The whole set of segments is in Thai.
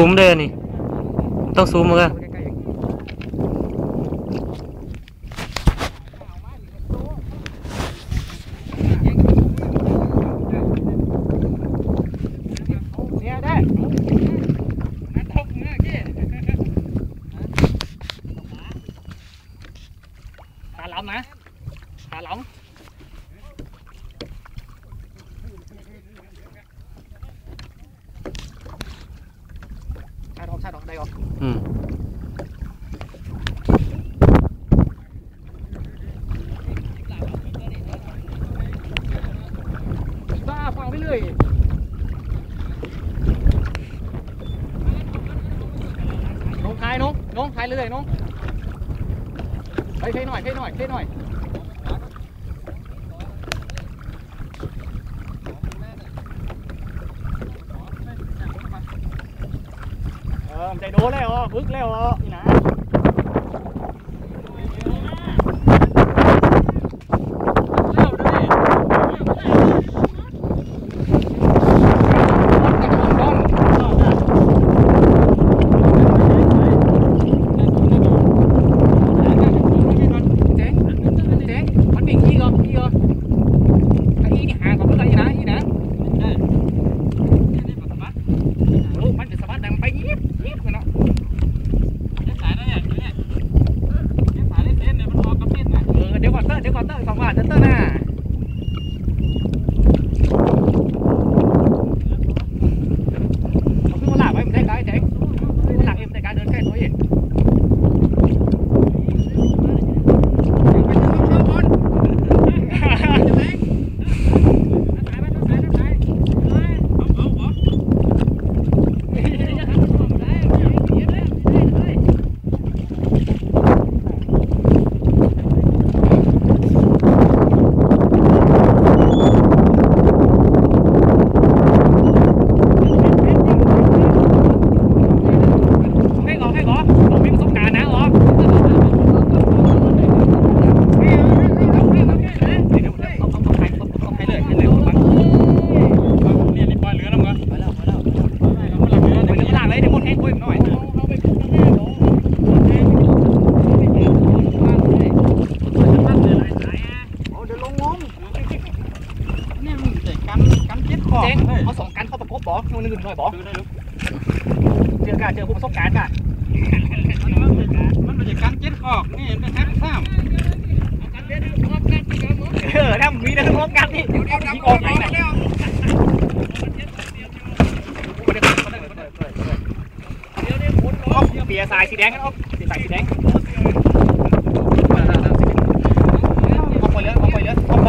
ซูมด้วยอันนี่ ต้องซูมมือใกล้ๆอย่างเนี่ยได้ขาหล้ำนะขาหล้ำชาดอกชาดอกได้ก่อนอืมบ้าฟังไปเรื่อยน้องทายน้องน้องทายเรื่อยน้องไปเทหน่อยเทหน่อยเทหน่อยเออมัน ใจโดนแล้วอะบึกแล้วอะนี่นะเจ๊งเจ๊งมันดิ่งอีกเหรออีกเหรอไอ้อีนี่หาของเมื่อไหร่นะอีนะโอ้มันจะสะบัดดังไปยิบยิบเลยเนาะ เออเดี๋ยวก่อนเตอร์เดี๋ยวก่อนเตอร์สองบาทเตอร์เตอร์หน้าเอาขึ้นมาหลักไว้มันได้การเจ๊งหลักเอ็มได้การเดินแค่ตัวเองให้หรอให้หรอผมมีประสบการณ์นะหรอเดี๋ยวเอาเอาเอาใครเอาเอาใครเลยใครเลยฟังเดี๋ยวนี้หลักเลยเดี๋ยวหมดแห้งคุยหน่อย เจ๊งเอา สองกันเข้าประกบบอกนู่นนี่หน่อยบอกเจอกาเจอผู้ประสบการณ์กะเออถ้ามีนะพร้อมกันนี่ยิงออกไหนนะเปียสายสีแดงกันอ๊อฟเปียสายสีแดงเอาไปเลยเอาไปเลยเอาไป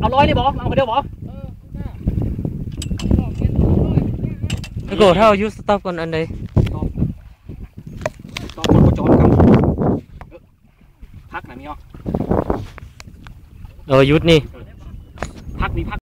เอาร้อยเลยบอเอาไปเดียวบอแล้วก็ถ้าเอายุสต็อปก่อนอันใดตอนคนโคจรกันพักไหนมีอะเออยุดนี่พักมีพัก